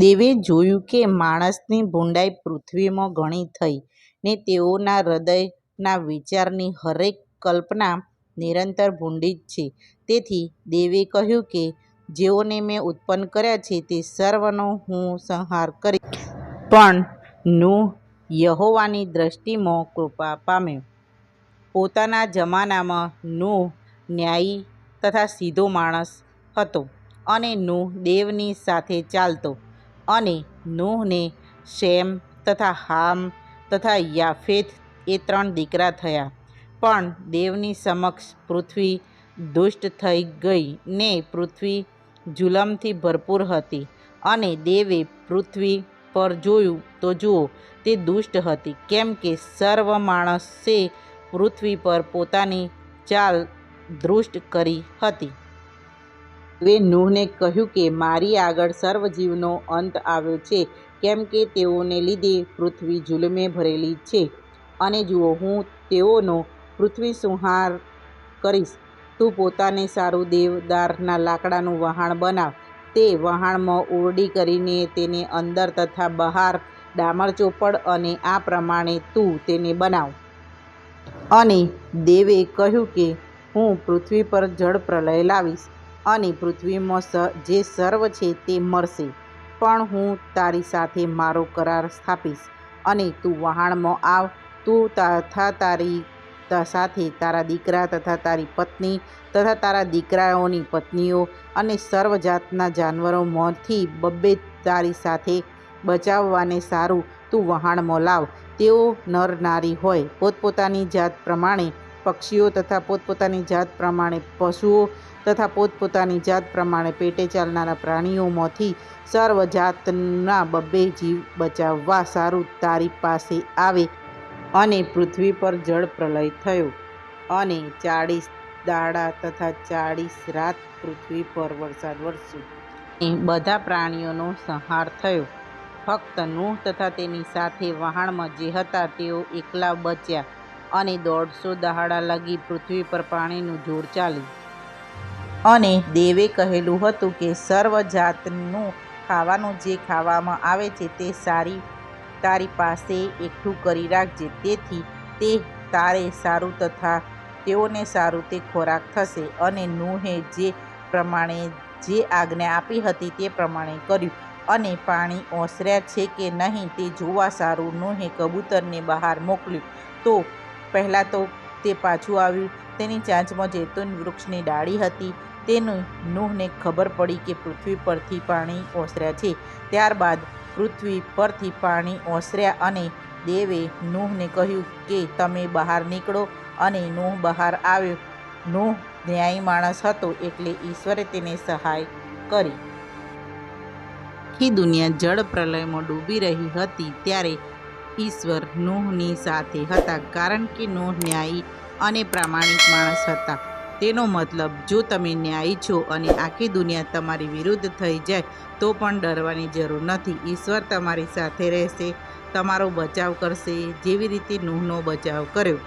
દેવે જોયું કે માણસની ભૂંડાઈ પૃથ્વીમાં ઘણી થઈ ને તેઓના હૃદયના વિચારની હરેક કલ્પના નિરંતર ભૂંડી જ છે. તેથી દેવે કહ્યું કે જેઓને મેં ઉત્પન્ન કર્યા છે તે સર્વનો હું સંહાર કરી પણ નું યહોવાની દૃષ્ટિમાં કૃપા પામ્યો. પોતાના જમાનામાં નું ન્યાયી તથા સીધો માણસ હતો અને નું દેવની સાથે ચાલતો. અને નૂહને શેમ તથા હામ તથા યાફેથ એ ત્રણ દીકરા થયા. પણ દેવની સમક્ષ પૃથ્વી દુષ્ટ થઈ ગઈ ને પૃથ્વી જુલમથી ભરપૂર હતી. અને દેવે પૃથ્વી પર જોયું તો જુઓ, તે દુષ્ટ હતી કેમ કે સર્વ માણસે પૃથ્વી પર પોતાની ચાલ દૃષ્ટ કરી હતી. દેવે નૂહને કહ્યું કે, મારી આગળ સર્વજીવનો અંત આવ્યો છે, કેમ કે તેઓને લીધે પૃથ્વી જુલમે ભરેલી છે. અને જુઓ, હું તેઓનો પૃથ્વી સંહાર કરીશ. તું પોતાને સારું દેવદારના લાકડાનું વહાણ બનાવ. તે વહાણમાં ઓરડી કરીને તેને અંદર તથા બહાર ડામર ચોપડ અને આ પ્રમાણે તું તેને બનાવ. અને દેવે કહ્યું કે, હું પૃથ્વી પર જળ પ્રલય લાવીશ અને પૃથ્વીમાં જે સર્વ છે તે મળશે પણ હું તારી સાથે મારો કરાર સ્થાપીશ અને તું વહાણમાં આવ. તું તથા તારી સાથે તારા દીકરા તથા તારી પત્ની તથા તારા દીકરાઓની પત્નીઓ અને સર્વ જાતના જાનવરોમાંથી બબ્બે તારી સાથે બચાવવાને સારું તું વહાણમાં લાવ. તેઓ નર નારી હોય. પોતપોતાની જાત પ્રમાણે પક્ષીઓ તથા પોતપોતાની જાત પ્રમાણે પશુઓ તથા પોતપોતાની જાત પ્રમાણે પેટે ચાલનારા પ્રાણીઓમાંથી સર્વ જાતના બબ્બે જીવ બચાવવા સારું તારી પાસે આવે. અને પૃથ્વી પર જળ પ્રલય થયો. અને ચાળીસ દાડા તથા ચાળીસ રાત પૃથ્વી પર વરસાદ વરસ્યો. બધા પ્રાણીઓનો સંહાર થયો. ફક્ત નૂહ તથા તેની સાથે વહાણમાં જે હતા તેઓ એકલા બચ્યા. અને દોઢસો દહાડા લગી પૃથ્વી પર પાણીનું જોર ચાલ્યું. અને દેવે કહેલું હતું કે, સર્વ જાતનું ખાવાનું જે ખાવામાં આવે છે તે સારી, તારી પાસે એકઠું કરી રાખજે. તેથી તે તારે સારું તથા તેઓને સારું તે ખોરાક થશે. અને નૂહે જે પ્રમાણે જે આજ્ઞા આપી હતી તે પ્રમાણે કર્યું. અને પાણી ઓસર્યા છે કે નહીં તે જોવા સારું નૂહે કબૂતરને બહાર મોકલ્યું તો પહેલાં તો તે પાછું આવ્યું. તેની ચાંચમાં જૈતુન વૃક્ષની ડાળી હતી. તેનું નૂહને ખબર પડી કે પૃથ્વી પરથી પાણી ઓસર્યા છે. ત્યારબાદ પૃથ્વી પરથી પાણી ઓસર્યા અને દેવે નૂહને કહ્યું કે તમે બહાર નીકળો. અને નૂહ બહાર આવ્યો. નૂહ ન્યાયી માણસ હતો એટલે ઈશ્વરે તેને સહાય કરી. આખી દુનિયા જળપ્રલયમાં ડૂબી રહી હતી ત્યારે ઈશ્વર નૂહની સાથે હતા કારણ કે નૂહ ન્યાયી અને પ્રામાણિક માણસ હતા. તેનો મતલબ, જો તમે ન્યાયી છો અને આખી દુનિયા તમારી વિરુદ્ધ થઈ જાય, તો પણ ડરવાની જરૂર નથી. ઈશ્વર તમારી સાથે રહેશે, તમારો બચાવ કરશે, જેવી રીતે નૂહનો બચાવ કર્યો.